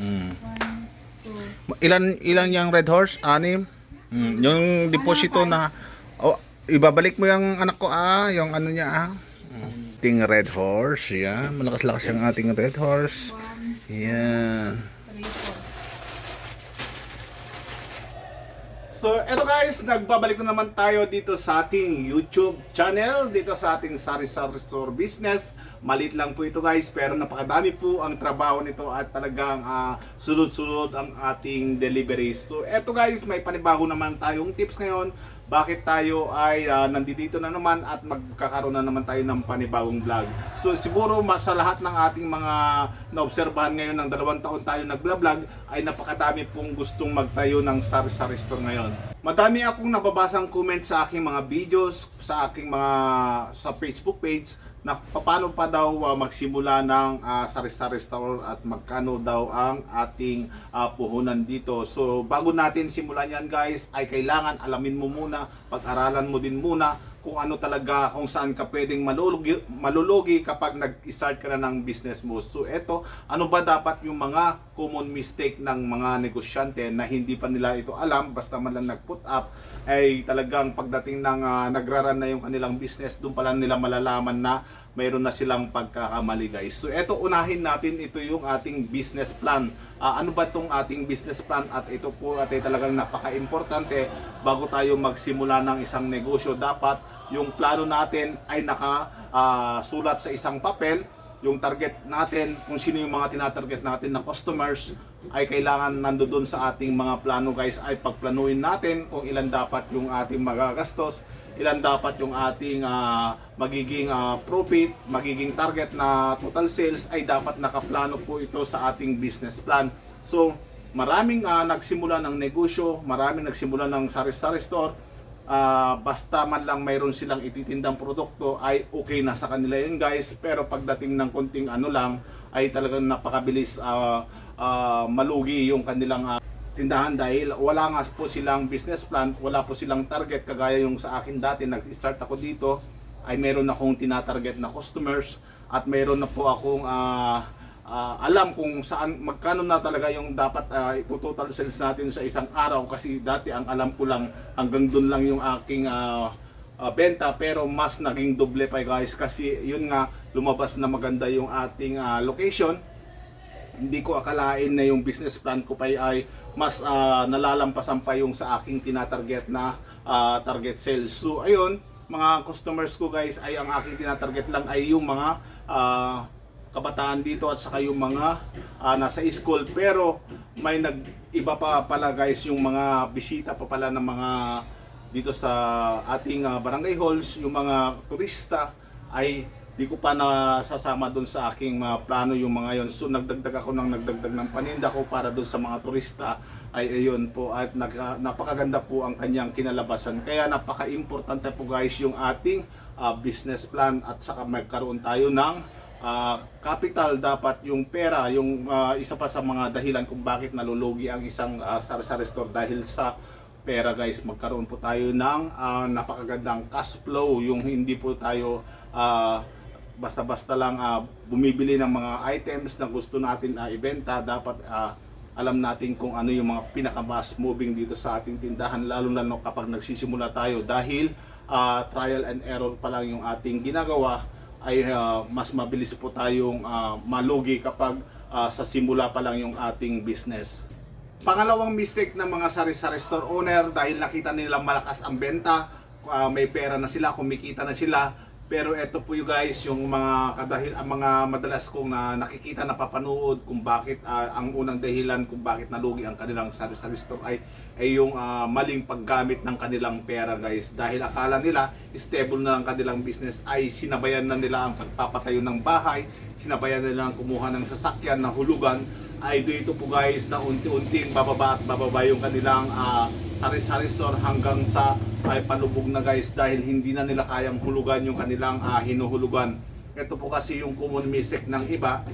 Mm. Ilan ilan yung red horse? Anim. Mm. Yung deposito na oh, ibabalik mo yung anak ko ah, yung ano niya ah. Ting red horse, yan. Malakas-lakas yung ating red horse. four. So, eto guys, nagbabalik na naman tayo dito sa ating YouTube channel, dito sa ating Sari Sari Store Business. Malit lang po ito guys, pero napakadami po ang trabaho nito at talagang ah, sunod-sunod ang ating deliveries. So, eto guys, may panibago naman tayong tips ngayon. Bakit tayo ay ah, nandito na naman at magkakaroon na naman tayo ng panibagong vlog. So, siguro sa lahat ng ating mga naobserbahan ngayon ng dalawang taon tayo nagblog ay napakadami pong gustong magtayo ng sari-sari store ngayon. Madami akong nababasang comment sa aking mga videos, sa aking mga sa Facebook page na paano pa daw uh, magsimula ng uh, sari-sari store at magkano daw ang ating uh, puhunan dito. So bago natin simulan yan guys ay kailangan alamin mo muna, pag-aralan mo din muna kung ano talaga, kung saan ka pwedeng malulugi, malulugi kapag nag-start ka na ng business mo. So eto, ano ba dapat yung mga common mistake ng mga negosyante na hindi pa nila ito alam, basta man lang nag-put up, ay talagang pagdating ng uh, nagraran na yung kanilang business, doon pa lang nila malalaman na mayroon na silang pagkakamali guys. So eto unahin natin ito yung ating business plan. Ah, ano ba itong ating business plan at ito po at talagang napaka-importante bago tayo magsimula ng isang negosyo. Dapat yung plano natin ay nakasulat sa isang papel. Yung target natin, kung sino yung mga tinatarget natin na customers ay kailangan nandoon sa ating mga plano guys. Ay pagplanuin natin kung ilan dapat yung ating magagastos ilan dapat yung ating ah, magiging ah, profit, magiging target na total sales ay dapat nakaplano po ito sa ating business plan. So, maraming ah, nagsimula ng negosyo, maraming nagsimula ng sari-sari store, ah, basta man lang mayroon silang ititindang produkto ay okay na sa kanila yun guys. Pero pagdating ng konting ano lang ay talagang napakabilis ah, ah, malugi yung kanilang ah, tindahan dahil wala nga po silang business plan, wala po silang target kagaya yung sa akin dati nag-start ako dito ay meron akong tinatarget na customers at meron na po akong ah, ah, alam kung saan magkano na talaga yung dapat uh, total sales natin sa isang araw kasi dati ang alam ko lang hanggang doon lang yung aking ah, ah, benta pero mas naging doble pa guys kasi yun nga lumabas na maganda yung ating ah, location hindi ko akalain na yung business plan ko pa ay mas ah, nalalampasan pa yung sa aking tinatarget na ah, target sales. So ayun, mga customers ko guys ay ang aking tinatarget lang ay yung mga ah, kabataan dito at saka yung mga ah, nasa school pero may nag iba pa pala guys yung mga bisita pa pala ng mga dito sa ating ah, barangay halls yung mga turista ay di ko pa nasasama doon sa aking mga plano yung mga yon. So nagdagdag ako ng nagdagdag ng paninda ko para doon sa mga turista ay ayun po at naka, napakaganda po ang kanyang kinalabasan. Kaya napaka-importante po guys yung ating ah, business plan at saka magkaroon tayo ng ah, capital dapat yung pera yung ah, isa pa sa mga dahilan kung bakit nalulugi ang isang uh, sari-sari store dahil sa pera guys magkaroon po tayo ng ah, napakagandang cash flow. Yung hindi po tayo ah, basta-basta lang ah, bumibili ng mga items na gusto natin ah, ibenta. Dapat ah, alam natin kung ano yung mga pinaka-mass moving dito sa ating tindahan lalo na no kapag nagsisimula tayo. Dahil ah, trial and error pa lang yung ating ginagawa ay ah, mas mabilis po tayong ah, malugi kapag ah, sa simula pa lang yung ating business. Pangalawang mistake ng mga sari-sari store owner dahil nakita nila malakas ang benta, ah, may pera na sila, kumikita na sila, pero eto po yung guys, yung mga kadahil ang mga madalas kong na nakikita na papanood kung bakit ah, ang unang dahilan kung bakit nalugi ang kanilang sari-sari store ay ay yung ah, maling paggamit ng kanilang pera guys. Dahil akala nila stable na ang kanilang business ay sinabayan na nila ang pagpapatayo ng bahay sinabayan na nila ang kumuha ng sasakyan na hulugan ay dito po guys na unti-unting bababa at bababa yung kanilang ah, sari-sari store hanggang sa ay palubog na guys dahil hindi na nila kayang hulugan yung kanilang ah, hinuhulugan. Ito po kasi yung common mistake ng iba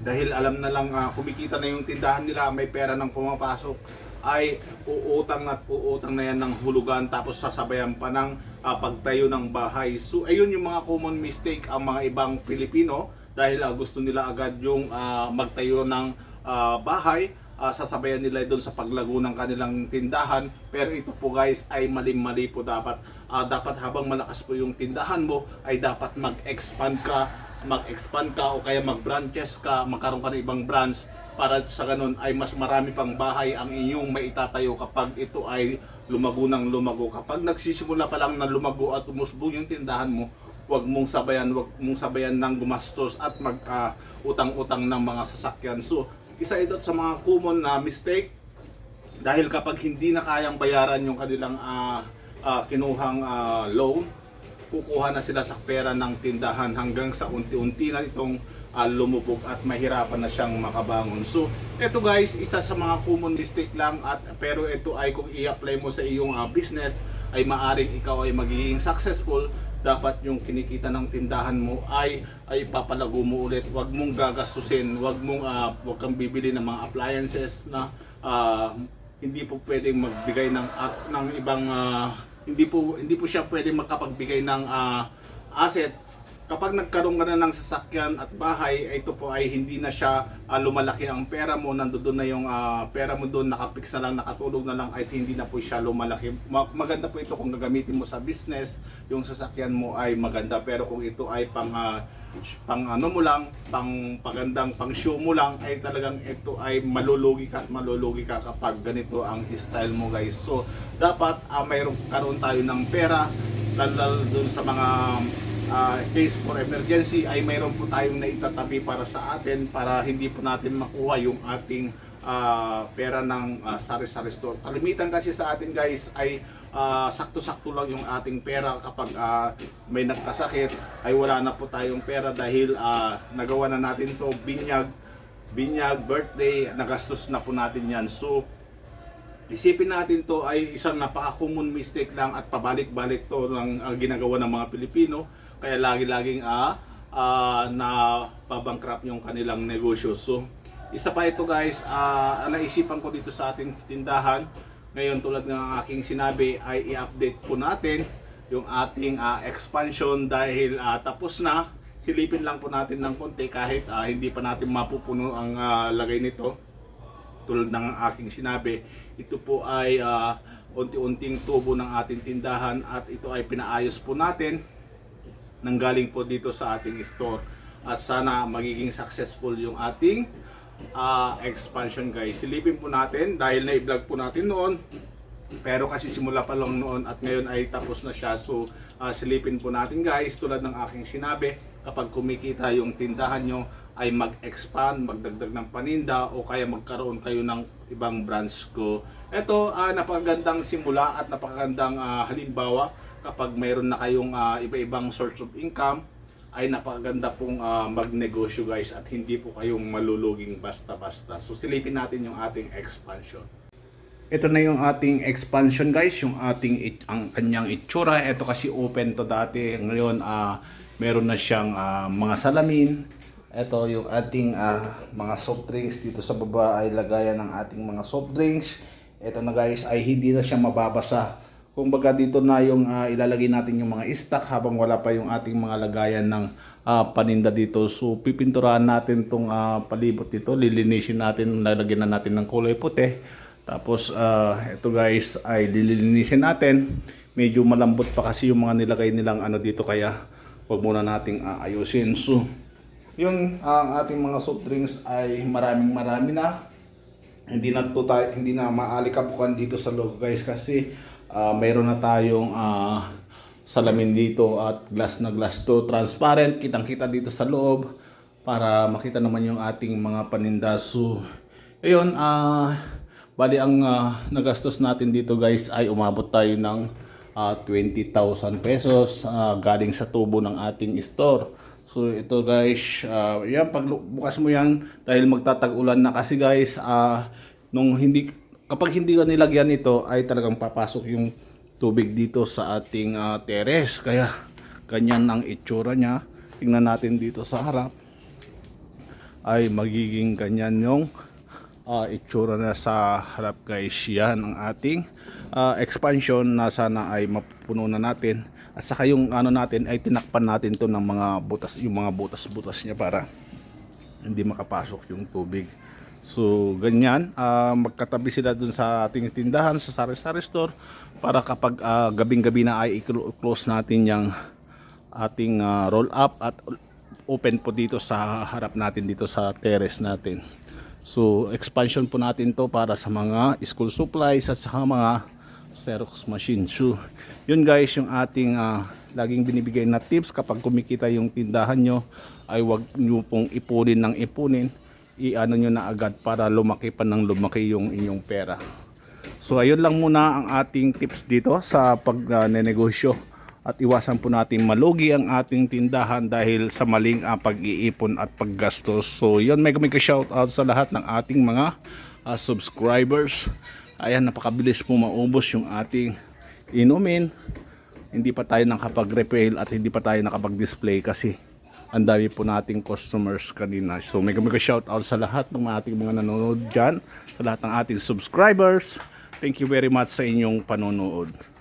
dahil alam na lang ah, kumikita na yung tindahan nila, may pera nang pumapasok ay uutang at uutang na yan ng hulugan tapos sasabayan pa ng ah, pagtayo ng bahay. So ayun yung mga common mistake ang mga ibang Pilipino dahil ah, gusto nila agad yung ah, magtayo ng ah, bahay ah, sasabayan nila doon sa paglago ng kanilang tindahan. Pero ito po guys ay mali-mali po dapat. Ah, dapat habang malakas po yung tindahan mo ay dapat mag-expand ka mag-expand ka o kaya mag-branches ka magkaroon ka ng ibang branch para sa ganun ay mas marami pang bahay ang inyong maitatayo kapag ito ay lumago ng lumago. Kapag nagsisimula pa lang na lumago at umusbong yung tindahan mo wag mong sabayan wag mong sabayan ng gumastos at mag ah, utang-utang ng mga sasakyan so isa ito sa mga common na mistake dahil kapag hindi na kayang bayaran yung kanilang ah, ah, kinuhang ah, loan, kukuha na sila sa pera ng tindahan hanggang sa unti-unti na itong ah, lumubog at mahirapan na siyang makabangon. So, ito guys, isa sa mga common mistake lang at pero ito ay kung i-apply mo sa iyong ah, business ay maaring ikaw ay magiging successful dapat yung kinikita ng tindahan mo ay ay papalago mo ulit. Huwag mong gagastusin, huwag mong ah, huwag kang bibili ng mga appliances na ah, hindi po pwedeng magbigay ng at ng ibang ah, hindi po hindi po siya pwedeng makapagbigay ng ah, asset kapag nagkaroon ka na ng sasakyan at bahay ito po ay hindi na siya ah, lumalaki ang pera mo nandoon na yung ah, pera mo doon nakapix na lang nakatulog na lang at hindi na po siya lumalaki Ma- maganda po ito kung gagamitin mo sa business yung sasakyan mo ay maganda pero kung ito ay pang ah, pang ano mo lang, pang pagandang pang show mo lang ay talagang ito ay malulugi ka at malulugi ka kapag ganito ang style mo guys. So dapat ah, mayroon karoon tayo ng pera lalo lalo dun sa mga ah, case for emergency ay mayroon po tayong naitatabi para sa atin para hindi po natin makuha yung ating ah, pera ng uh, sari-sari store. Kalimitan kasi sa atin guys ay ah, sakto-sakto lang yung ating pera kapag ah, may nagkasakit ay wala na po tayong pera dahil ah, nagawa na natin to binyag, binyag, birthday, nagastos na po natin yan. So, isipin natin to ay isang napaka-common mistake lang at pabalik-balik to ng ginagawa ng mga Pilipino kaya lagi-laging ah, ah, na pabankrupt yung kanilang negosyo. So, isa pa ito guys, ah, naisipan ko dito sa ating tindahan. Ngayon tulad ng aking sinabi ay i-update po natin yung ating ah, expansion dahil ah, tapos na. Silipin lang po natin ng konti kahit ah, hindi pa natin mapupuno ang ah, lagay nito tulad ng aking sinabi, ito po ay ah, unti-unting tubo ng ating tindahan at ito ay pinaayos po natin nanggaling po dito sa ating store. At sana magiging successful yung ating ah, expansion guys. Silipin po natin dahil na-vlog po natin noon. Pero kasi simula pa lang noon at ngayon ay tapos na siya. So ah, silipin po natin guys tulad ng aking sinabi kapag kumikita yung tindahan nyo ay mag-expand, magdagdag ng paninda o kaya magkaroon kayo ng ibang branch ko. Ito, ah, napakagandang simula at napakagandang ah, halimbawa kapag mayroon na kayong ah, iba-ibang source of income ay napakaganda pong ah, magnegosyo guys at hindi po kayong maluluging basta-basta. So silipin natin yung ating expansion. Ito na yung ating expansion guys, yung ating ang kanyang itsura. Ito kasi open to dati. Ngayon ah meron na siyang ah, mga salamin. Ito yung ating ah, mga soft drinks dito sa baba ay lagayan ng ating mga soft drinks. Ito na guys ay hindi na siya mababasa. Kung baga dito na yung ah, ilalagay natin yung mga stock habang wala pa yung ating mga lagayan ng ah, paninda dito. So pipinturahan natin tong ah, palibot dito, lilinisin natin, lalagyan na natin ng kulay puti. Tapos ah, ito guys ay lilinisin natin. Medyo malambot pa kasi yung mga nilagay nilang ano dito kaya wag muna nating aayusin. So yung ang ating mga soft drinks ay maraming marami na. Hindi na to tayo, hindi na maalikapukan dito sa loob guys kasi ah, mayroon na tayong ah, salamin dito at glass na glass to transparent kitang-kita dito sa loob para makita naman yung ating mga paninda. So, ayun, ah bali ang ah, nagastos natin dito guys ay umabot tayo ng ah, 20,000 pesos ah, galing sa tubo ng ating store. So ito guys, ah, yan pag bukas mo yan dahil magtatag-ulan na kasi guys, ah, nung hindi kapag hindi ka nilagyan ito ay talagang papasok yung tubig dito sa ating ah, terrace. Kaya ganyan ang itsura niya. Tingnan natin dito sa harap ay magiging ganyan yung ah, itsura na sa harap guys. Yan ang ating ah, expansion na sana ay mapupuno na natin. At saka yung ano natin ay tinakpan natin to ng mga butas, yung mga butas-butas niya para hindi makapasok yung tubig. So, ganyan. ah, magkatabi sila dun sa ating tindahan, sa sari-sari store, para kapag ah, gabing-gabi na ay i-close natin yung ating ah, roll up at open po dito sa harap natin dito sa terrace natin. So, expansion po natin to para sa mga school supplies at sa mga Xerox machine. So, yun guys, yung ating ah, laging binibigay na tips kapag kumikita yung tindahan nyo, ay wag nyo pong ipunin ng ipunin. I-ano nyo na agad para lumaki pa ng lumaki yung inyong pera. So, ayun lang muna ang ating tips dito sa pagnenegosyo. At iwasan po natin malugi ang ating tindahan dahil sa maling ah, pag-iipon at paggastos. So, yun, may may shout out sa lahat ng ating mga ah, subscribers. Ayan, napakabilis po maubos yung ating inumin. Hindi pa tayo nakapag-repail at hindi pa tayo nakapag-display kasi ang dami po nating customers kanina. So, may may shout out sa lahat ng ating mga nanonood dyan, sa lahat ng ating subscribers. Thank you very much sa inyong panonood.